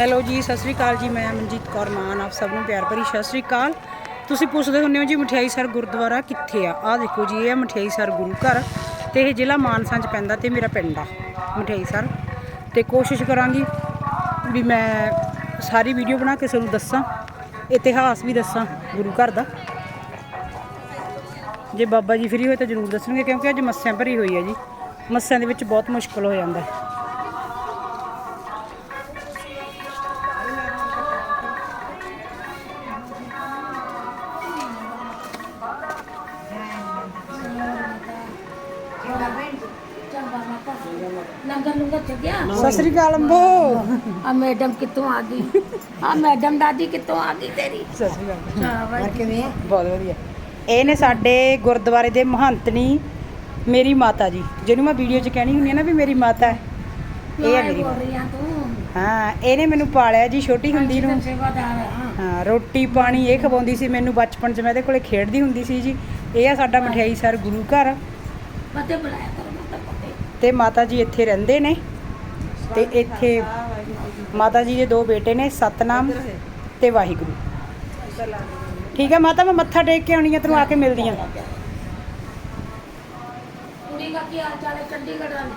Hello ਜੀ, ਸਤਿ ਸ੍ਰੀ ਅਕਾਲ ਜੀ, ਮੈਂ ਮਨਜੀਤ ਕੌਰ ਮਾਨ, ਆਪ ਸਭ ਨੂੰ ਪਿਆਰ ਭਰੀ ਸਤਿ ਸ੍ਰੀ ਅਕਾਲ। ਤੁਸੀਂ ਪੁੱਛਦੇ ਹੁੰਦੇ ਹੋ ਜੀ, ਮਠਿਆਈ ਸਰ ਗੁਰਦੁਆਰਾ ਕਿੱਥੇ ਆ? ਆਹ ਦੇਖੋ ਜੀ, ਇਹ ਆ ਮਠਿਆਈ ਸਰ ਗੁਰੂ ਘਰ ਤੇ ਇਹ ਜ਼ਿਲ੍ਹਾ ਮਾਨਸਾ 'ਚ ਪੈਂਦਾ ਤੇ ਮੇਰਾ ਪਿੰਡ ਆ ਮਠਿਆਈ ਸਰ। ਤੇ ਕੋਸ਼ਿਸ਼ ਕਰਾਂਗੀ ਵੀ ਮੈਂ ਸਾਰੀ ਵੀਡੀਓ ਬਣਾ ਕੇ ਤੁਹਾਨੂੰ ਦੱਸਾਂ, ਇਤਿਹਾਸ ਵੀ ਦੱਸਾਂ ਗੁਰੂ ਘਰ ਦਾ। ਜੇ ਬਾਬਾ ਜੀ ਫ੍ਰੀ ਹੋਏ ਤਾਂ ਜ਼ਰੂਰ ਦੱਸਣਗੇ, ਕਿਉਂਕਿ ਅੱਜ ਮੱਸਿਆਂ ਭਰੀ ਹੋਈ ਹੈ ਜੀ। ਮੱਸਿਆਂ ਦੇ ਵਿੱਚ ਬਹੁਤ ਮੁਸ਼ਕਲ ਹੋ ਜਾਂਦਾ। ਹੈ ਲੰਗਰ ਲੰਗਰ ਚ ਗਿਆ ਸਤਿ ਸ੍ਰੀ ਅਕਾਲ ਅੰਬੋ। ਆ ਮੈਡਮ ਕਿੱਥੋਂ ਆ ਗਈ? ਆ ਮੈਡਮ ਦਾਦੀ ਕਿੱਥੋਂ ਆ ਗਈ ਤੇਰੀ? ਸਤਿ ਸ੍ਰੀ ਅਕਾਲ। ਹਾਂ ਵਾਹਿਗੁਰੂ। ਕਿਵੇਂ? ਆ ਬਹੁਤ ਵਧੀਆ। ਇਹ ਨੇ ਸਾਡੇ ਗੁਰਦੁਆਰੇ ਦੇ ਮਹੰਤਨੀ ਮੇਰੀ ਮਾਤਾ ਜੀ ਜਿਹਨੂੰ ਮੈਂ ਵੀਡੀਓ 'ਚ ਕਹਿਣੀ ਹੁੰਦੀ ਆ ਨਾ ਵੀ ਮੇਰੀ ਮਾਤਾ ਹੈ। ਇਹ ਹੈ ਮੇਰੀ ਹਾਂ ਇਹਨੇ ਮੈਨੂੰ ਪਾਲਿਆ ਜੀ ਛੋਟੀ ਹੁੰਦੀ ਨੂੰ। ਹਾਂ ਹਾਂ ਰੋਟੀ ਪਾਣੀ ਇਹ ਖਵਾਉਂਦੀ ਸੀ ਮੈਨੂੰ ਬਚਪਨ 'ਚ ਮੈਂ ਇਹਦੇ ਕੋਲੇ ਖੇਡਦੀ ਹੁੰਦੀ ਸੀ ਜੀ। ਇਹ ਆ ਸਾਡਾ ਮਠਿਆਈ ਸਰ ਗੁਰੂ ਘਰ। ਪਤੇ ਬੁਲਾਇਆ ਤੇ ਮਾਤਾ ਜੀ ਇੱਥੇ ਰਹਿੰਦੇ ਨੇ ਤੇ ਇੱਥੇ ਮਾਤਾ ਜੀ ਦੇ ਦੋ ਬੇਟੇ ਨੇ ਸਤਨਾਮ ਤੇ ਵਾਹਿਗੁਰੂ। ਠੀਕ ਹੈ ਮਾਤਾ ਮੈਂ ਮੱਥਾ ਟੇਕ ਕੇ ਆਉਣੀ ਆ ਤੈਨੂੰ ਆ ਕੇ ਮਿਲਦੀ ਆ। ਕੁੜੀ ਦਾ ਕੀ ਹਾਲ ਚਾਲ ਹੈ? ਚੰਡੀਗੜ੍ਹ ਵਾਲੀ।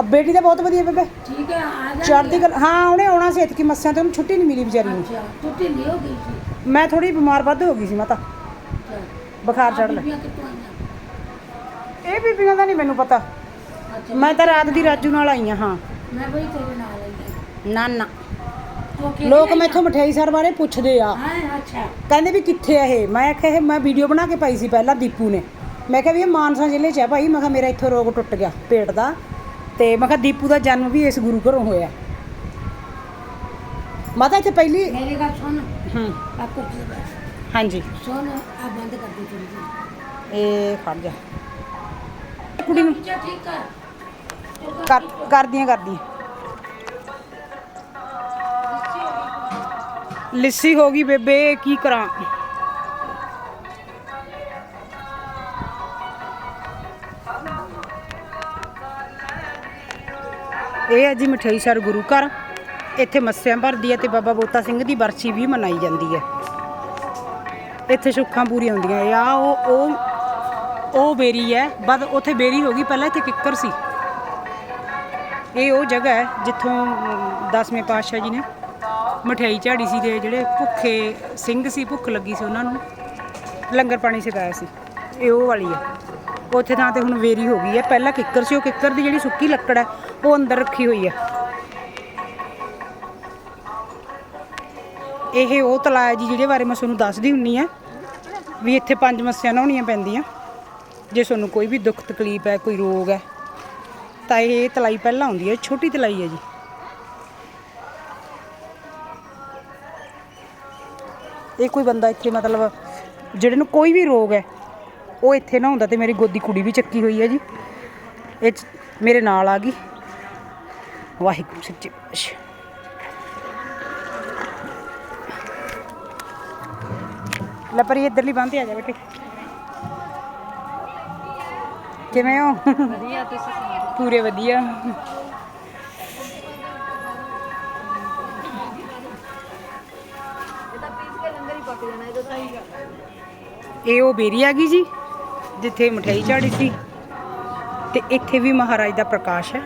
ਅਬ ਬੇਟੀ ਤਾਂ ਬਹੁਤ ਵਧੀਆ ਬੇਬੇ। ਠੀਕ ਹੈ ਆ ਜਾ ਚੜ੍ਹਦੀ ਗੱਲ ਹਾਂ ਉਹਨੇ ਆਉਣਾ ਸੀ ਇਤਕੀ ਮੱਸਿਆਂ ਤੇ ਉਹਨੂੰ ਛੁੱਟੀ ਨਹੀਂ ਮਿਲੀ ਵਿਚਾਰੀ ਨੂੰ। ਤੂੰ ਢਿੱਲੀ ਹੋ ਗਈ ਸੀ? ਮੈਂ ਥੋੜੀ ਬਿਮਾਰ ਵੱਧ ਹੋ ਗਈ ਸੀ ਮਾਤਾ। ਬੁਖਾਰ ਚੜ ਲਿਆ ਬੀਬੀਆਂ ਕਿੱਥੋਂ ਆਈਆਂ? ਇਹ ਬੀਬੀਆਂ ਦਾ ਨਹੀਂ ਮੈਨੂੰ ਪਤਾ। ਮੈਂ ਤਾਂ ਰਾਤ ਦੀ ਰਾਜੂ ਨਾਲ ਆਈ ਹਾਂ। ਹਾਂ ਮੈਂ ਬਈ ਤੇਰੇ ਨਾਲ ਆਈ ਨਾ ਨਾ। ਤੂੰ ਲੋਕ ਆਈ? ਮੈਥੋਂ ਮਠਿਆਈ ਸਰ ਬਾਰੇ ਪੁੱਛਦੇ ਆ। ਹਾਂ ਅੱਛਾ। ਕਹਿੰਦੇ ਵੀ ਕਿੱਥੇ ਆ ਇਹ? ਮੈਂ ਆਖਿਆ ਇਹ ਮੈਂ ਵੀਡੀਓ ਬਣਾ ਕੇ ਪਾਈ ਸੀ ਪਹਿਲਾਂ ਦੀਪੂ ਨੇ। ਮੈਂ ਕਿਹਾ ਵੀ ਇਹ ਮਾਨਸਾ ਜ਼ਿਲ੍ਹੇ 'ਚ ਆ ਭਾਈ। ਮੈਂ ਕਿਹਾ ਮੇਰਾ ਇੱਥੋਂ ਰੋਗ ਟੁੱਟ ਗਿਆ ਪੇਟ ਦਾ। ਤੇ ਮੈਂ ਕਿਹਾ ਦੀਪੂ ਦਾ ਜਨਮ ਵੀ ਇਸ ਗੁਰੂ ਘਰੋਂ ਹੋਇਆ। ਮਾਤਾ ਇੱਥੇ ਪਹਿਲੀ ਮੇਰੀ ਗੱਲ ਸੁਣ। ਹੂੰ। ਆ ਹਾਂਜੀ। ਸੁਣ ਆ ਬੰਦ ਕਰ ਦੇ ਇਹ ਖੜ ਜਾ। ਕੁੜੀ ਨੂੰ ਠੀਕ ਕਰ। ਕਰ ਕਰਦੀਆਂ ਕਰਦੀਆਂ। ਲਿੱਸੀ ਹੋ ਗਈ ਬੇਬੇ, ਕੀ ਕਰਾਂ? ਇਹ ਹੈ ਜੀ ਮਠਿਆਈ ਸਰ ਗੁਰੂ ਘਰ। ਇੱਥੇ ਮੱਸਿਆ ਭਰਦੀ ਹੈ ਤੇ ਬਾਬਾ ਬੋਤਾ ਸਿੰਘ ਦੀ ਬਰਸੀ ਵੀ ਮਨਾਈ ਜਾਂਦੀ ਹੈ। ਇੱਥੇ ਸੁੱਖਾਂ ਪੂਰੀਆਂ ਹੁੰਦੀਆਂ। ਇਹ ਆ, ਉਹ ਉਹ ਉਹ ਬੇਰੀ ਹੈ। ਬਦ ਉੱਥੇ ਬੇਰੀ ਹੋ ਗਈ, ਪਹਿਲਾਂ ਇੱਥੇ ਕਿੱਕਰ ਸੀ। ਇਹ ਉਹ ਜਗ੍ਹਾ ਹੈ ਜਿੱਥੋਂ ਅਮ, ਦਸਵੇਂ ਪਾਤਸ਼ਾਹ ਜੀ ਨੇ ਮਠਿਆਈ ਝਾੜੀ ਸੀ ਤੇ ਜਿਹੜੇ ਭੁੱਖੇ ਸਿੰਘ ਸੀ ਭੁੱਖ ਲੱਗੀ ਸੀ ਉਹਨਾਂ ਨੂੰ ਲੰਗਰ ਪਾਣੀ ਛਕਾਇਆ ਸੀ। ਇਹ ਉਹ ਵਾਲੀ ਹੈ। ਉੱਥੇ ਥਾਂ ਤੇ ਹੁਣ ਵੇਰੀ ਹੋ ਗਈ ਹੈ। ਪਹਿਲਾਂ ਕਿੱਕਰ ਸੀ ਉਹ ਕਿੱਕਰ ਦੀ ਜਿਹੜੀ ਸੁੱਕੀ ਲੱਕੜ ਹੈ ਉਹ ਅੰਦਰ ਰੱਖੀ ਹੋਈ ਹੈ। ਇਹ ਉਹ ਤਲਾਅ ਹੈ ਜੀ ਜਿਹਦੇ ਬਾਰੇ ਮੈਂ ਤੁਹਾਨੂੰ ਦੱਸਦੀ ਹੁੰਨੀ ਆ ਵੀ ਇੱਥੇ ਪੰਜ ਮੱਸਿਆ ਨਹਾਉਣੀਆਂ ਪੈਂਦੀਆਂ। ਜੇ ਤੁਹਾਨੂੰ ਕੋਈ ਵੀ ਦੁੱਖ ਤਕਲੀਫ ਹੈ ਕੋਈ ਰੋਗ ਹੈ ਤਾਂ ਇਹ ਤਲਾਈ ਪਹਿਲਾਂ ਆਉਂਦੀ ਹੈ ਛੋਟੀ ਤਲਾਈ ਹੈ ਜੀ। ਇਹ ਕੋਈ ਬੰਦਾ ਇੱਥੇ ਮਤਲਬ, ਜਿਹੜੇ ਨੂੰ ਕੋਈ ਵੀ ਰੋਗ ਹੈ, ਉਹ ਇੱਥੇ ਨਾ ਹੁੰਦਾ ਤੇ ਮੇਰੀ ਗੋਦੀ ਕੁੜੀ ਵੀ ਚੱਕੀ ਹੋਈ ਹੈ ਜੀ। ਇਹ ਮੇਰੇ ਨਾਲ ਆ ਗਈ। ਵਾਹਿਗੁਰੂ ਸੱਚੇ ਪਾਤਸ਼ਾਹ। ਲੈ ਪਰ ਇਹ ਇੱਧਰਲੀ ਬੰਦ ਆ ਜਾ ਬੇਟੇ। ਕਿਵੇਂ ਹੋ? ਵਧੀਆ, ਤੁਸੀਂ ਪੂਰੇ ਵਧੀਆ। ਇਹ ਉਹ ਬੇਰੀ ਆ ਗਈ ਜੀ ਜਿੱਥੇ ਮਠਿਆਈ ਝਾੜੀ ਸੀ। ਤੇ ਇੱਥੇ ਵੀ ਮਹਾਰਾਜ ਦਾ ਪ੍ਰਕਾਸ਼ ਹੈ।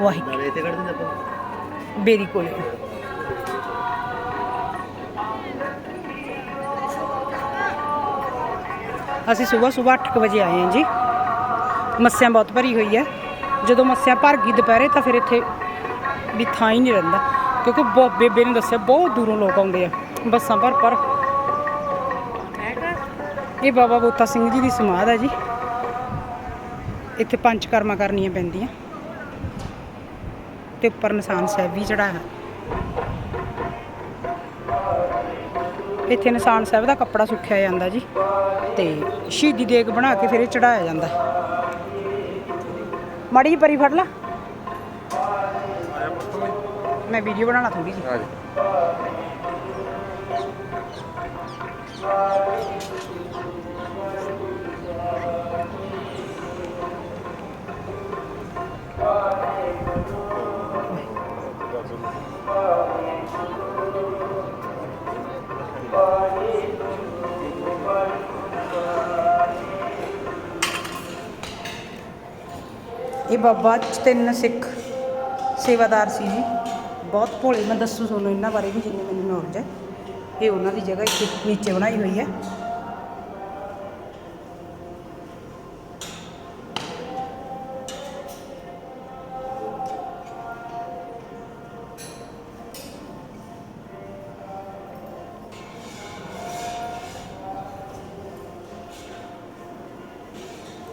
ਵਾਹਿਗੁਰੂ। ਬੇਰੀ ਕੋਲੇ। ਅਸੀਂ ਸਵੇਰ ਸਵੇਰ 8 ਵਜੇ ਆਏ ਹਾਂ ਜੀ। ਮੱਸਿਆਂ ਬਹੁਤ ਭਰੀ ਹੋਈ ਹੈ। ਜਦੋਂ ਮੱਸਿਆ ਭਰ ਗਈ ਦੁਪਹਿਰੇ ਤਾਂ ਫਿਰ ਇੱਥੇ ਵੀ ਥਾਂ ਹੀ ਨਹੀਂ ਰਹਿੰਦਾ। ਕਿਉਂਕਿ ਬਹੁਤ ਬੇਬੇ ਨੇ ਦੱਸਿਆ, ਬਹੁਤ ਦੂਰੋਂ ਲੋਕ ਆਉਂਦੇ ਆ, ਬੱਸਾਂ ਭਰ ਭਰ। ਇਹ ਬਾਬਾ ਬੋਤਾ ਸਿੰਘ ਜੀ ਦੀ ਸਮਾਧ ਹੈ ਜੀ। ਇੱਥੇ ਪੰਜ ਕਰਮਾਂ ਕਰਨੀਆਂ ਪੈਂਦੀਆਂ। ਤੇ ਉੱਪਰ ਨਿਸ਼ਾਨ ਸਾਹਿਬ ਵੀ ਚੜਾਇਆ ਇੱਥੇ ਨਿਸ਼ਾਨ ਸਾਹਿਬ ਦਾ ਕੱਪੜਾ ਸੁੱਕਿਆ ਜਾਂਦਾ ਜੀ। ਤੇ ਸ਼ਹੀਦੀ ਦੇਗ ਬਣਾ ਕੇ ਫਿਰ ਇਹ ਚੜਾਇਆ ਜਾਂਦਾ। ਮਾੜੀ ਜਿਹੀ ਪਰੀ ਫੜ ਲਾ। ਮੈਂ ਵੀਡੀਓ ਬਣਾਉਣਾ ਥੋੜੀ ਜਿਹੀ। ਇਹ ਬਾਬਾ ਤਿੰਨ ਸਿੱਖ ਸੇਵਾਦਾਰ ਸੀ ਜੀ। ਬਹੁਤ ਭੋਲੇ, ਮੈਂ ਦੱਸੂ ਤੁਹਾਨੂੰ ਇਹਨਾਂ ਬਾਰੇ ਵੀ ਜਿੰਨੀ ਮੈਨੂੰ ਨੌਲੇਜ ਹੈ। ਇਹ ਉਹਨਾਂ ਦੀ ਜਗ੍ਹਾ ਇੱਥੇ ਨੀਚੇ ਬਣਾਈ ਹੋਈ ਹੈ।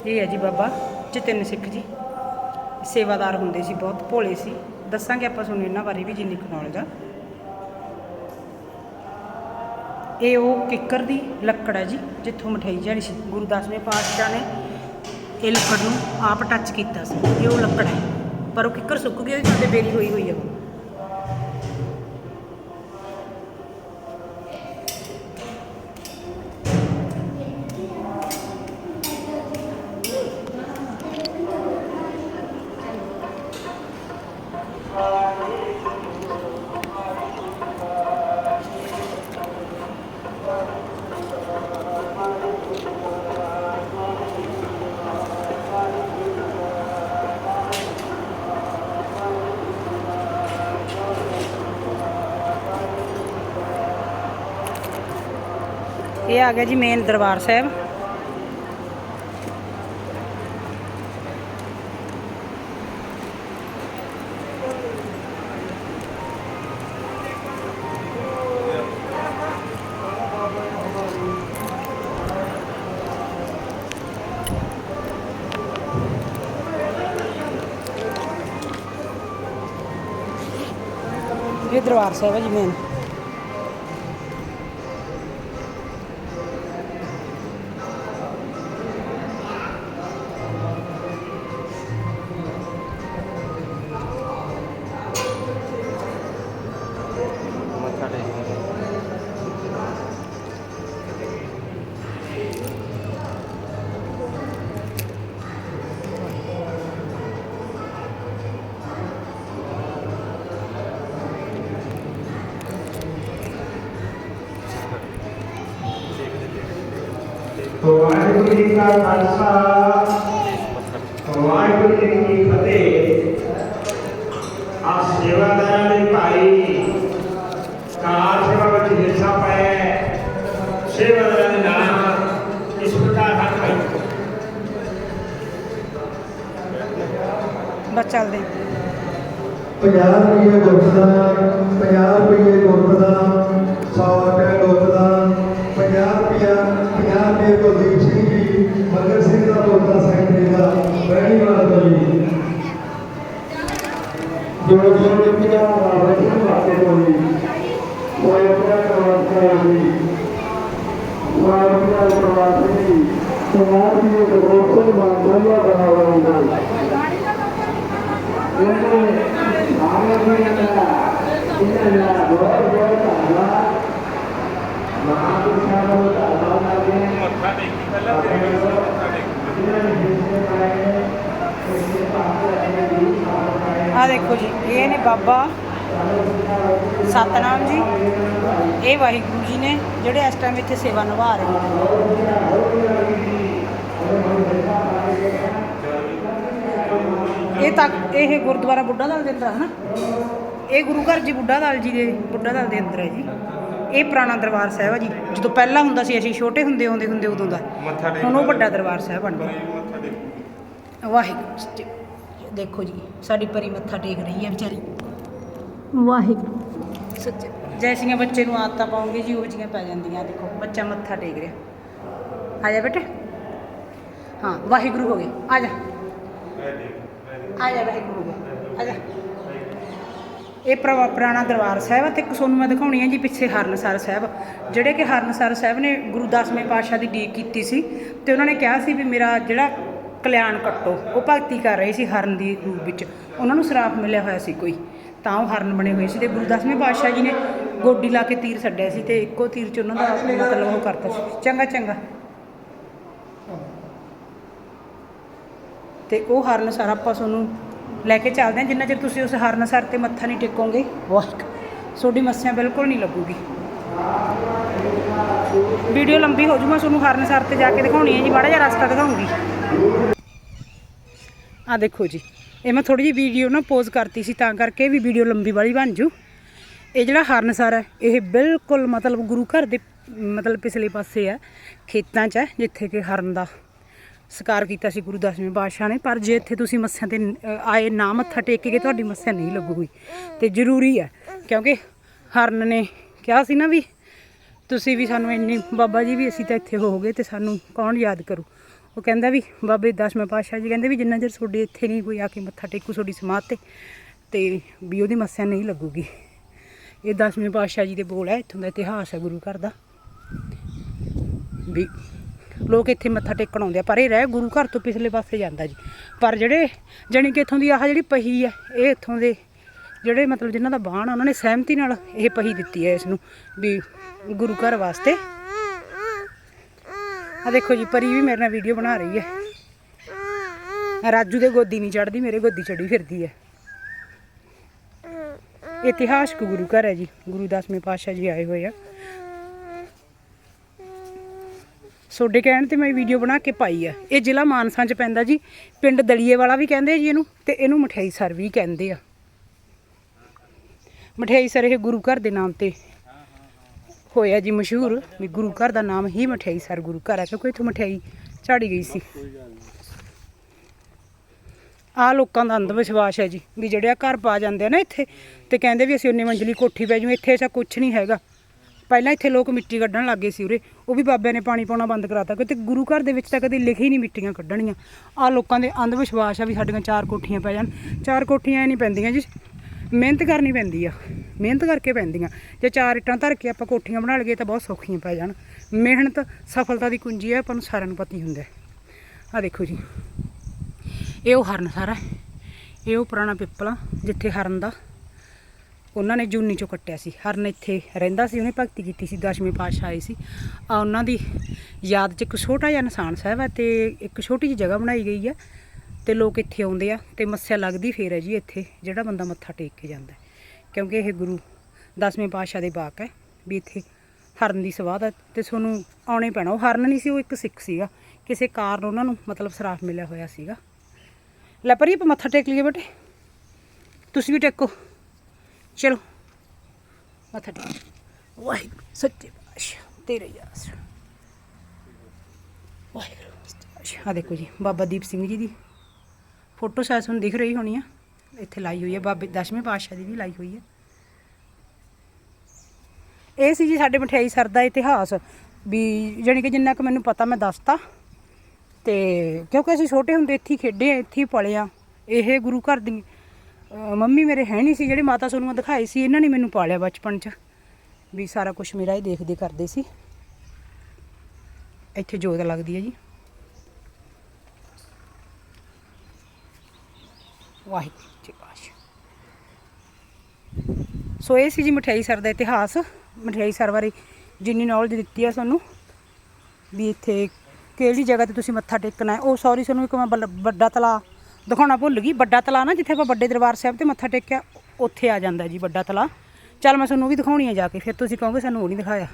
ਇਹ ਹੈ ਜੀ ਬਾਬਾ ਚਤਨ ਸਿੱਖ ਜੀ। ਸੇਵਾਦਾਰ ਹੁੰਦੇ ਸੀ, ਬਹੁਤ ਭੋਲੇ ਸੀ। ਦੱਸਾਂਗੇ ਆਪਾਂ ਤੁਹਾਨੂੰ ਇਹਨਾਂ ਬਾਰੇ ਵੀ ਜਿੰਨੀ ਕੁ knowledge ਆ। ਇਹ ਉਹ ਕਿੱਕਰ ਦੀ ਲੱਕੜ ਹੈ ਜੀ, ਜਿੱਥੋਂ ਮਠਾਈ ਜਿਹੜੀ ਸੀ, ਗੁਰੂ ਦਸਵੇਂ ਪਾਤਸ਼ਾਹ ਨੇ ਇਹ ਲੱਕੜ ਨੂੰ ਆਪ ਟੱਚ ਕੀਤਾ ਸੀ। ਇਹ ਉਹ ਲੱਕੜ ਹੈ। ਪਰ ਉਹ ਕਿੱਕਰ ਸੁੱਕ ਗਈ ਉਹਦੀ ਥੱਲੇ ਬੇਰੀ ਹੋਈ ਹੋਈ ਹੈ ਇਹ ਆ ਗਿਆ ਜੀ ਮੇਨ ਦਰਬਾਰ ਸਾਹਿਬ। ਇਹ ਦਰਬਾਰ ਸਾਹਿਬ ਹੈ ਜੀ ਮੇਨ ਜੀ ਕਾ ਖਾਲਸਾ। ਵਾਹਿਗੁਰੂ ਜੀ ਕੀ ਫਤਿਹ। ਆ ਸੇਵਾਦਾਰਾਂ ਦੇ ਭਾਈ ਕਾਰ ਸੇਵਾ ਵਿੱਚ ਹਿੱਸਾ ਪਾਇਆ ਸੇਵਾਦਾਰਾਂ ਦੇ ਨਾਮ ਇਸ ਪ੍ਰਕਾਰ ਹਨ ਭਾਈ। ਬਸ ਚੱਲਦੇ। ਹਾਂ। 50 ਰੁਪਏ ਗੁਰਦਾਨ 50 ਰੁਪਏ ਗੁਰਦਾਨ 100 ਰੁਪਏ ਗੁਰਦਾਨ 50 ਰੁਪਏ 50 ਰੁਪਏ ਕੁਲਦੀਪ ਸਿੰਘ ਜੀ ਮਗਰ ਸਿੰਘ ਦਾ ਗੁਰਦਾ ਸਾਹਿਬ ਜੀ ਦਾ ਬਹਿਣੀ ਵਾਲਾ ਤੋਂ ਜੀ ਜੋ ਜੋ ਰੁਪਿਆ ਬਾਬਾ ਜੀ ਨੂੰ ਆਤੇ ਤੋਂ ਜੀ ਉਹ ਆਪਣਾ ਕਰਵਾਤਾ ਹੈ ਜੀ ਉਹ ਆਪਣਾ ਕਰਵਾਤਾ ਜੀ ਸਮਾਜ ਦੀ ਗੋਪਨ ਮਾਨਵਿਆ ਬਣਾਵਾ ਹੁੰਦਾ ਮੱਥਾ ਟੇਕੀ ਪਹਿਲਾਂ ਤੇਰੇ ਮੱਥਾ ਆ ਦੇਖੋ ਜੀ, ਇਹ ਨੇ ਬਾਬਾ ਸਤਨਾਮ ਜੀ ਇਹ ਵਾਹਿਗੁਰੂ ਜੀ ਨੇ ਜਿਹੜੇ ਇਸ ਟਾਈਮ ਇੱਥੇ ਸੇਵਾ ਨਿਭਾ ਰਹੇ ਨੇ। ਇਹ ਤੱਕ ਇਹ ਗੁਰਦੁਆਰਾ ਬੁੱਢਾ ਦਲ ਦੇ ਅੰਦਰ ਹੈ ਨਾ। ਇਹ ਗੁਰੂ ਘਰ ਜੀ ਬੁੱਢਾ ਦਲ ਜੀ ਦੇ ਬੁੱਢਾ ਦਲ ਦੇ ਅੰਦਰ ਹੈ ਜੀ। ਇਹ ਪੁਰਾਣਾ ਦਰਬਾਰ ਸਾਹਿਬ ਹੈ ਜੀ। ਜਦੋਂ ਪਹਿਲਾਂ ਹੁੰਦਾ ਸੀ ਅਸੀਂ ਛੋਟੇ ਹੁੰਦੇ ਹੁੰਦੇ ਹੁੰਦੇ ਉਦੋਂ ਦਾ। ਹੁਣ ਉਹ ਵੱਡਾ ਦਰਬਾਰ ਸਾਹਿਬ ਬਣ ਗਿਆ। ਵਾਹਿਗੁਰੂ। ਦੇਖੋ ਜੀ ਸਾਡੀ ਪਰੀ ਮੱਥਾ ਟੇਕ ਰਹੀ ਹੈ ਵਿਚਾਰੀ। ਵਾਹਿਗੁਰੂ। ਸੱਚੇ। ਜੈਸੀਆਂ ਬੱਚੇ ਨੂੰ ਆਦਤਾਂ ਪਾਉਂਗੇ, ਜੀ ਉਹ ਜੀਆਂ ਪੈ ਜਾਂਦੀਆਂ, ਦੇਖੋ, ਬੱਚਾ ਮੱਥਾ ਟੇਕ ਰਿਹਾ। ਆ ਜਾ ਬੇਟੇ। ਹਾਂ, ਵਾਹਿਗੁਰੂ ਹੋ ਗਏ। ਆ ਜਾ। ਆ ਜਾ, ਵਾਹਿਗੁਰੂ ਹੋ ਗਏ। ਆ ਜਾ। ਇਹ ਪੁਰਾਣਾ ਦਰਬਾਰ ਸਾਹਿਬ ਹੈ ਤੇ ਤੁਹਾਨੂੰ ਮੈਂ ਦਿਖਾਉਣੀ ਹੈ ਜੀ, ਪਿੱਛੇ ਹਰਨਸਰ ਸਾਹਿਬ ਜਿਹੜੇ ਕਿ ਹਰਨਸਰ ਸਾਹਿਬ ਨੇ ਗੁਰੂ ਦਸਵੇਂ ਪਾਤਸ਼ਾਹ ਦੀ ਡੀਕ ਕੀਤੀ ਸੀ, ਤੇ ਉਹਨਾਂ ਨੇ ਕਿਹਾ ਸੀ ਵੀ ਮੇਰਾ ਜਿਹੜਾ ਕਲਿਆਣ ਕੱਟੋ ਉਹ ਭਗਤੀ ਕਰ ਰਹੇ ਸੀ ਹਰਨ ਦੀ ਰੂਪ ਵਿੱਚ। ਉਹਨਾਂ ਨੂੰ ਸਰਾਪ ਮਿਲਿਆ ਹੋਇਆ ਸੀ ਕੋਈ। ਤਾਂ ਉਹ ਹਰਨ ਬਣੇ ਹੋਏ ਸੀ ਤੇ ਗੁਰੂ ਦਸਵੇਂ ਪਾਤਸ਼ਾਹ ਜੀ ਨੇ ਗੋਡੀ ਲਾ ਕੇ ਤੀਰ ਛੱਡਿਆ ਸੀ ਤੇ ਇੱਕੋ ਤੀਰ ਚ ਉਹਨਾਂ ਦਾ ਮਤਲਬ ਉਹ ਕਰਤਾ ਸੀ। ਚੰਗਾ ਚੰਗਾ। ਤੇ ਉਹ ਹਰਨ ਹਰਨਸਰ ਆਪਾਂ ਤੁਹਾਨੂੰ ਲੈ ਕੇ ਚੱਲਦੇ ਹਾਂ। ਜਿੰਨਾ ਚਿਰ ਤੁਸੀਂ ਉਸ ਹਰਨਸਰ ਤੇ ਮੱਥਾ ਨਹੀਂ ਟੇਕੋਗੇ ਵਾਹਿਗੁਰੂ ਤੁਹਾਡੀ ਮੱਸਿਆ ਬਿਲਕੁਲ ਨਹੀਂ ਲੱਗੂਗੀ। ਵੀਡੀਓ ਲੰਬੀ ਹੋ ਜੂ, ਮੈਂ ਤੁਹਾਨੂੰ ਹਰਨਸਰ ਤੇ ਜਾ ਕੇ ਦਿਖਾਉਣੀ ਹੈ ਜੀ। ਮਾੜਾ ਜਿਹਾ ਰਸਤਾ ਦਿਖਾਉਂਗੀ। ਆ ਦੇਖੋ ਜੀ। ਇਹ ਮੈਂ ਥੋੜੀ ਜਿਹੀ ਵੀਡੀਓ ਨਾ ਪੋਜ਼ ਕਰਤੀ ਸੀ ਤਾਂ ਕਰਕੇ ਵੀ ਵੀਡੀਓ ਲੰਬੀ ਵਾਲੀ ਬਣ ਜੂ। ਇਹ ਜਿਹੜਾ ਹਰਨਸਰ ਹੈ, ਇਹ ਬਿਲਕੁਲ ਮਤਲਬ ਗੁਰੂ ਘਰ ਦੇ, ਮਤਲਬ ਪਿਛਲੇ ਪਾਸੇ ਹੈ, ਖੇਤਾਂ 'ਚ ਹੈ, ਜਿੱਥੇ ਕਿ ਹਰਨ ਦਾ ਸਕਾਰ ਕੀਤਾ ਸੀ ਗੁਰੂ ਦਸਵੇਂ ਪਾਤਸ਼ਾਹ ਨੇ। ਪਰ ਜੇ ਇੱਥੇ ਤੁਸੀਂ ਮੱਸਿਆਂ ਤੇ ਆਏ ਨਾ ਮੱਥਾ ਟੇਕ ਕੇ ਤੁਹਾਡੀ ਮੱਸਿਆ ਨਹੀਂ ਲੱਗੂਗੀ। ਤੇ ਜ਼ਰੂਰੀ ਹੈ, ਕਿਉਂਕਿ ਹਰਨ ਨੇ ਕਿਹਾ ਸੀ ਨਾ ਵੀ, ਤੁਸੀਂ ਵੀ ਸਾਨੂੰ ਇੰਨੀ, ਬਾਬਾ ਜੀ ਵੀ ਅਸੀਂ ਤਾਂ ਇੱਥੇ ਹੋਗੇ ਤੇ ਸਾਨੂੰ ਕੌਣ ਯਾਦ ਕਰੂ? ਉਹ ਕਹਿੰਦਾ ਵੀ, ਬਾਬੇ ਦਸਵੇਂ ਪਾਤਸ਼ਾਹ ਜੀ, ਕਹਿੰਦੇ ਵੀ ਜਿੰਨਾ ਚਿਰ ਤੁਹਾਡੇ ਇੱਥੇ ਨਹੀਂ ਕੋਈ ਆ ਕੇ ਮੱਥਾ ਟੇਕੂ, ਤੁਹਾਡੀ ਸਮਾਧ ਤੇ ਤੇ ਵੀ ਉਹਦੀ ਮੱਸਿਆ ਨਹੀਂ ਲੱਗੂਗੀ। ਇਹ ਦਸਵੇਂ ਪਾਤਸ਼ਾਹ ਜੀ ਦੇ ਬੋਲ ਹੈ, ਇੱਥੋਂ ਦਾ ਇਤਿਹਾਸ ਹੈ ਗੁਰੂ ਘਰ ਦਾ। ਵੀ ਲੋਕ ਇੱਥੇ ਮੱਥਾ ਟੇਕਣ ਆਉਂਦੇ ਆ, ਪਰ ਇਹ ਰਹਿ ਗੁਰੂ ਘਰ ਤੋਂ ਪਿਛਲੇ ਪਾਸੇ ਜਾਂਦਾ ਜੀ। ਪਰ ਜਿਹੜੇ, ਜਾਣੀ ਕਿ ਇੱਥੋਂ ਦੀ ਆਹ ਜਿਹੜੀ ਪਹੀ ਹੈ, ਇਹ ਇੱਥੋਂ ਦੇ ਜਿਹੜੇ ਮਤਲਬ ਜਿਨ੍ਹਾਂ ਦਾ ਬਾਣ ਆ, ਉਹਨਾਂ ਨੇ ਸਹਿਮਤੀ ਨਾਲ ਇਹ ਪਹੀ ਦਿੱਤੀ ਹੈ ਇਸ ਨੂੰ, ਵੀ ਗੁਰੂ ਘਰ ਵਾਸਤੇ। ਆ ਦੇਖੋ ਜੀ, ਪਰੀ ਵੀ ਮੇਰੇ ਨਾਲ ਵੀਡੀਓ ਬਣਾ ਰਹੀ ਹੈ। ਰਾਜੂ ਦੇ ਗੋਦੀ ਨਹੀਂ ਚੜਦੀ, ਮੇਰੇ ਗੋਦੀ ਚੜੀ ਫਿਰਦੀ ਹੈ। ਇਤਿਹਾਸਕ ਗੁਰੂ ਘਰ ਹੈ ਜੀ, ਗੁਰੂ ਦਸਵੇਂ ਪਾਤਸ਼ਾਹ ਜੀ ਆਏ ਹੋਏ ਆ। ਸੋਡੇ ਕਹਿਣ ਤੇ ਮੈਂ ਵੀਡੀਓ ਬਣਾ ਕੇ ਪਾਈ ਆ। ਇਹ ਜ਼ਿਲ੍ਹਾ ਮਾਨਸਾ ਚ ਪੈਂਦਾ ਜੀ, ਪਿੰਡ ਦਲੀਏ ਵਾਲਾ ਵੀ ਕਹਿੰਦੇ ਜੀ ਇਹਨੂੰ, ਤੇ ਇਹਨੂੰ ਮਠਿਆਈ ਸਰ ਵੀ ਕਹਿੰਦੇ ਆ। ਮਠਿਆਈ ਸਰ ਇਹ ਗੁਰੂ ਘਰ ਦੇ ਨਾਮ ਤੇ ਹੋਇਆ ਜੀ ਮਸ਼ਹੂਰ, ਵੀ ਗੁਰੂ ਘਰ ਦਾ ਨਾਮ ਹੀ ਮਠਿਆਈ ਸਰ ਗੁਰੂ ਘਰ ਹੈ, ਕਿਉਂਕਿ ਇੱਥੋਂ ਮਠਿਆਈ ਝਾੜੀ ਗਈ ਸੀ। ਆ ਲੋਕਾਂ ਦਾ ਅੰਧ ਵਿਸ਼ਵਾਸ ਹੈ ਜੀ, ਵੀ ਜਿਹੜੇ ਆ ਘਰ ਪਾ ਜਾਂਦੇ ਆ ਨਾ ਇੱਥੇ, ਤੇ ਕਹਿੰਦੇ ਵੀ ਅਸੀਂ ਉਨੇ ਮੰਜ਼ਲੀ ਕੋਠੀ ਪੈ ਜੂ ਇੱਥੇ ਐਸਾ ਕੁਝ ਨਹੀਂ ਹੈਗਾ। ਪਹਿਲਾਂ ਇੱਥੇ ਲੋਕ ਮਿੱਟੀ ਕੱਢਣ ਲੱਗੇ ਸੀ ਉਰੇ, ਉਹ ਵੀ ਬਾਬਿਆਂ ਨੇ ਪਾਣੀ ਪਾਉਣਾ ਬੰਦ ਕਰਾਤਾ, ਕਿਉਂਕਿ ਗੁਰੂ ਘਰ ਦੇ ਵਿੱਚ ਤਾਂ ਕਦੇ ਲਿਖੀ ਨਹੀਂ ਮਿੱਟੀਆਂ ਕੱਢਣੀਆਂ। ਆ ਲੋਕਾਂ ਦੇ ਅੰਧ ਵਿਸ਼ਵਾਸ ਆ ਵੀ ਸਾਡੀਆਂ ਚਾਰ ਕੋਠੀਆਂ ਪੈ ਜਾਣ, ਚਾਰ ਕੋਠੀਆਂ ਐ ਨਹੀਂ ਪੈਂਦੀਆਂ ਜੀ। ਮਿਹਨਤ ਕਰਨੀ ਪੈਂਦੀ ਆ, ਮਿਹਨਤ ਕਰਕੇ ਪੈਂਦੀਆਂ। ਜੇ ਚਾਰ ਇੱਟਾਂ ਧਰ ਕੇ ਆਪਾਂ ਕੋਠੀਆਂ ਬਣਾ ਲਈਏ ਤਾਂ ਬਹੁਤ ਸੌਖੀਆਂ ਪੈ ਜਾਣ। ਮਿਹਨਤ, ਸਫਲਤਾ ਦੀ ਕੁੰਜੀ ਹੈ ਆਪਾਂ ਨੂੰ ਸਾਰਿਆਂ ਨੂੰ ਪਤਾ ਹੀ ਹੁੰਦਾ। ਆ ਦੇਖੋ ਜੀ, ਇਹ ਉਹ ਹਰਨ ਸਾਰਾ ਇਹ ਉਹ ਪੁਰਾਣਾ ਪਿੱਪਲਾ ਜਿੱਥੇ ਹਰਨ ਦਾ ਉਹਨਾਂ ਨੇ ਜੂਨੀ ਚੋਂ ਕੱਟਿਆ ਸੀ। ਹਰਨ ਇੱਥੇ ਰਹਿੰਦਾ ਸੀ, ਉਹਨੇ ਭਗਤੀ ਕੀਤੀ ਸੀ, ਦਸਵੇਂ ਪਾਤਸ਼ਾਹ ਆਏ ਸੀ। ਆ ਉਹਨਾਂ ਦੀ ਯਾਦ 'ਚ ਇੱਕ ਛੋਟਾ ਜਿਹਾ ਨਿਸ਼ਾਨ ਸਾਹਿਬ ਹੈ ਤੇ ਇੱਕ ਛੋਟੀ ਜਿਹੀ ਜਗ੍ਹਾ ਬਣਾਈ ਗਈ ਹੈ ਤੇ ਲੋਕ ਇੱਥੇ ਆਉਂਦੇ ਆ ਤੇ ਮੱਸਿਆ ਲੱਗਦੀ ਫੇਰ ਹੈ ਜੀ ਇੱਥੇ, ਜਿਹੜਾ ਬੰਦਾ ਮੱਥਾ ਟੇਕ ਕੇ ਜਾਂਦਾ ਕਿਉਂਕਿ ਇਹ ਗੁਰੂ ਦਸਵੇਂ ਪਾਤਸ਼ਾਹ ਦੇ ਬਾਕ ਹੈ ਵੀ ਇੱਥੇ ਹਰਨ ਦੀ ਸਵਾਦ ਹੈ ਤੇ ਤੁਹਾਨੂੰ ਆਉਣੇ ਪੈਣਾ। ਉਹ ਹਰਨ ਨਹੀਂ ਸੀ, ਉਹ ਇੱਕ ਸਿੱਖ ਸੀਗਾ। ਕਿਸੇ ਕਾਰਨ ਉਹਨਾਂ ਨੂੰ ਮਤਲਬ ਸਰਾਫ ਮਿਲਿਆ ਹੋਇਆ ਸੀਗਾ। ਲੈ ਪਰੀ ਆਪਾਂ ਮੱਥਾ ਟੇਕ ਲਈਏ ਬੇਟੇ। ਤੁਸੀਂ ਵੀ ਟੇਕੋ। ਚਲੋ। ਮੱਥਾ ਟੇਕ। ਵਾਹਿਗੁਰੂ, ਸੱਚੇ ਪਾਤਸ਼ਾਹ, ਤੇਰੇ ਯਾਸ ਵਾਹਿਗੁਰੂ, ਸੱਚੇ ਆ ਦੇਖੋ ਜੀ, ਬਾਬਾ ਦੀਪ ਸਿੰਘ ਜੀ ਦੀ ਫੋਟੋ ਸ਼ਾਇਦ ਤੁਹਾਨੂੰ ਦਿਖ ਰਹੀ ਹੋਣੀ ਆ। ਇੱਥੇ ਲਾਈ ਹੋਈ ਹੈ ਬਾਬੇ, ਦਸਵੇਂ ਪਾਤਸ਼ਾਹ ਦੀ ਵੀ ਲਾਈ ਹੋਈ ਹੈ ਇਹ ਸੀ ਜੀ ਸਾਡੇ ਮਠਿਆਈ ਸਰ ਦਾ ਇਤਿਹਾਸ, ਵੀ ਜਾਣੀ ਕਿ ਜਿੰਨਾ ਕੁ ਮੈਨੂੰ ਪਤਾ ਮੈਂ ਦੱਸਤਾ। ਤੇ ਕਿਉਂਕਿ ਅਸੀਂ ਛੋਟੇ ਹੁੰਦੇ ਇੱਥੇ ਹੀ ਖੇਡੇ ਆ, ਇੱਥੇ ਹੀ ਪਲੇ ਆ। ਇਹ ਗੁਰੂ ਘਰ ਦੀ ਮੰਮੀ ਮੇਰੇ ਹੈ ਨਹੀਂ ਸੀ, ਜਿਹੜੇ ਮਾਤਾ ਸੋਨੂੰ ਦਿਖਾਈ ਸੀ, ਇਹਨਾਂ ਨੇ ਮੈਨੂੰ ਪਾਲਿਆ ਬਚਪਨ 'ਚ। ਵੀ ਸਾਰਾ ਕੁਝ ਮੇਰਾ ਇਹ ਦੇਖਦੇ ਕਰਦੇ ਸੀ। ਇੱਥੇ ਜੋਤ ਲੱਗਦੀ ਹੈ ਜੀ। ਵਾਹਿਗੁਰੂ ਜੀ ਖਾਲਸਾ। ਸੋ ਇਹ ਸੀ ਜੀ ਮਠਿਆਈ ਸਰ ਦਾ ਇਤਿਹਾਸ। ਮਠਿਆਈ ਸਰ ਬਾਰੇ ਜਿੰਨੀ ਨੌਲੇਜ ਦਿੱਤੀ ਆ ਤੁਹਾਨੂੰ ਵੀ ਇੱਥੇ ਕਿਹੜੀ ਜਗ੍ਹਾ ਤੇ ਤੁਸੀਂ ਮੱਥਾ ਟੇਕਣਾ ਉਹ ਸੌਰੀ ਤੁਹਾਨੂੰ ਇੱਕ ਮੈਂ ਵੱਡਾ ਤਲਾ ਦਿਖਾਉਣਾ ਭੁੱਲ ਗਈ। ਵੱਡਾ ਤਲਾ ਨਾ ਜਿੱਥੇ ਆਪਾਂ ਵੱਡੇ ਦਰਬਾਰ ਸਾਹਿਬ ਤੇ ਮੱਥਾ ਟੇਕਿਆ ਉੱਥੇ ਆ ਜਾਂਦਾ ਜੀ ਵੱਡਾ ਤਲਾ। ਚੱਲ ਮੈਂ ਤੁਹਾਨੂੰ ਉਹ ਵੀ ਦਿਖਾਉਣੀ ਆ ਜਾ ਕੇ ਫਿਰ ਤੁਸੀਂ ਕਹੋਗੇ ਸਾਨੂੰ ਉਹ ਨਹੀਂ ਦਿਖਾਇਆ।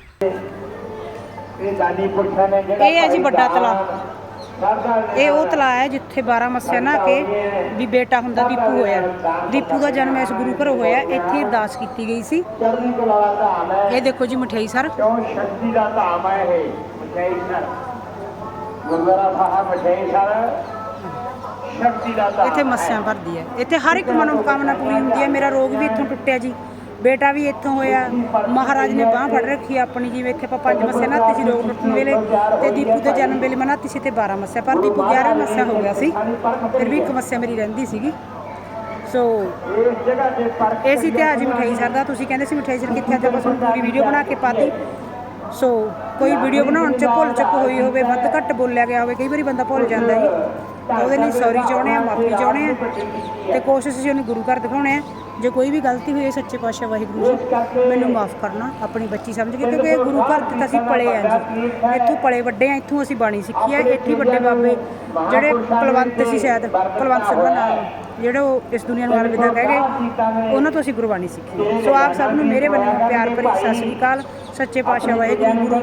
ਇਹ ਦਾਨੀ ਪੁਰਖਾਂ ਨੇ ਜਿਹੜਾ ਇਹ ਹੈ ਜੀ ਵੱਡਾ ਤਲਾ। ਇਹ ਉਹ ਤਲਾ ਹੈ ਜਿੱਥੇ 12 ਮੱਸਿਆ ਨਾ ਕੇ ਵੀ ਬੇਟਾ ਹੁੰਦਾ ਦੀਪੂ ਹੋਇਆ। ਦੀਪੂ ਦਾ ਜਨਮ ਇਸ ਗੁਰੂ ਘਰ ਹੋਇਆ। ਇੱਥੇ ਅਰਦਾਸ ਕੀਤੀ ਗਈ ਸੀ। ਇਹ ਦੇਖੋ ਜੀ ਮਠਿਆਈ ਸਰ। ਕਿਉਂ ਸ਼ਕਤੀ ਦਾ ਧਾਮ ਹੈ ਇਹ? ਮਠਿਆਈ ਸਰ। ਗੁਰਦੁਆਰਾ ਸਾਹਿਬ ਮਠਿਆਈ ਸਰ। ਸ਼ਕਤੀ ਦਾ ਧਾਮ ਇੱਥੇ ਮੱਸਿਆ ਭਰਦੀ ਹੈ। ਇੱਥੇ ਹਰ ਇੱਕ ਮਨੋਕਾਮਨਾ ਪੂਰੀ ਹੁੰਦੀ ਹੈ। ਮੇਰਾ ਰੋਗ ਵੀ ਇੱਥੋਂ ਟੁੱਟਿਆ ਜੀ। ਬੇਟਾ ਵੀ ਇੱਥੋਂ ਹੋਇਆ। ਮਹਾਰਾਜ ਨੇ ਬਾਹ ਫੜ ਰੱਖੀ ਆਪਣੀ, ਜਿਵੇਂ ਇੱਥੇ ਆਪਾਂ ਪੰਜ ਮੱਸਿਆ ਨਾਤੀ ਸੀ ਲੋਕ ਟੁੱਟਣ ਵੇਲੇ। ਤੇ ਦੀਪੂ ਦੇ ਜਨਮ ਵੇਲੇ ਮੈਂ ਨਾਤੀ ਸੀ ਤੇ 12 ਮੱਸਿਆ। ਪਰ ਦੀਪੂ 11 ਮੱਸਿਆ ਹੋ ਗਿਆ ਸੀ। ਫਿਰ ਵੀ ਇੱਕ ਮੱਸਿਆ ਮੇਰੀ ਰਹਿੰਦੀ ਸੀਗੀ। ਸੋ ਇਹ ਸੀ ਇਤਿਹਾਸ ਜੀ ਮਠਿਆਈ ਸਰ ਦਾ। ਤੁਸੀਂ ਕਹਿੰਦੇ ਸੀ ਮਠਿਆਈ ਸਰ ਕਿੱਥੇ ਆ ਤੇ ਆਪਾਂ ਤੁਹਾਨੂੰ ਪੂਰੀ ਵੀਡੀਓ ਬਣਾ ਕੇ ਪਾਤੀ। ਸੋ ਕੋਈ ਵੀਡੀਓ ਬਣਾਉਣ ਚ ਭੁੱਲ ਚੁੱਕ ਹੋਈ ਹੋਵੇ, ਵੱਧ ਘੱਟ ਬੋਲਿਆ ਗਿਆ ਹੋਵੇ, ਕਈ ਵਾਰੀ ਬੰਦਾ ਭੁੱਲ ਜਾਂਦਾ ਜੀ। ਉਹਦੇ ਲਈ ਸੌਰੀ ਚਾਹੁੰਦੇ ਆ, ਮਾਫੀ ਚਾਹੁੰਦੇ ਆ ਤੇ ਕੋਸ਼ਿਸ਼ ਸੀ ਉਹਨੂੰ ਗੁਰੂ ਘਰ ਦਿਖਾਉਣੇ ਆ। ਜੇ ਕੋਈ ਵੀ ਗਲਤੀ ਹੋਈ ਹੈ ਸੱਚੇ ਪਾਤਸ਼ਾਹ ਵਾਹਿਗੁਰੂ ਜੀ, ਮੈਨੂੰ ਮਾਫ ਕਰਨਾ, ਆਪਣੀ ਬੱਚੀ ਸਮਝ ਕੇ, ਕਿਉਂਕਿ ਗੁਰੂ ਘਰ ਤੇ ਤਾਂ ਅਸੀਂ ਪਲੇ ਆ ਜੀ। ਇੱਥੋਂ ਪਲੇ ਵੱਡੇ ਆ, ਇੱਥੋਂ ਅਸੀਂ ਬਾਣੀ ਸਿੱਖੀ ਆ, ਇੱਥੇ ਵੱਡੇ ਬਾਬੇ, ਜਿਹੜੇ ਕੁਲਵੰਤ ਸੀ ਸ਼ਾਇਦ, ਕੁਲਵੰਤ ਸਿੰਘ ਦਾ ਨਾਮ, ਜਿਹੜੇ ਉਹ ਇਸ ਦੁਨੀਆ ਨੂੰ ਅਲਵਿਦਾ ਕਹਿ ਗਏ, ਉਹਨਾਂ ਤੋਂ ਅਸੀਂ ਗੁਰਬਾਣੀ ਸਿੱਖੀ ਸੋ ਆਪ ਸਭ ਨੂੰ ਮੇਰੇ ਵੱਲੋਂ ਪਿਆਰ ਭਰੀ ਸਤਿ ਸ੍ਰੀ ਅਕਾਲ। ਸੱਚੇ ਪਾਤਸ਼ਾਹ ਵਾਹਿਗੁਰੂ ਗੁਰੂ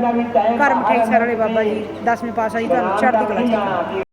ਘਰ ਮਠਿਆਈ ਸਰ ਵਾਲੇ ਬਾਬਾ ਜੀ, ਦਸਵੇਂ ਪਾਤਸ਼ਾਹ ਜੀ, ਤੁਹਾਨੂੰ ਚੜ੍ਹਦੀ ਕਲਾ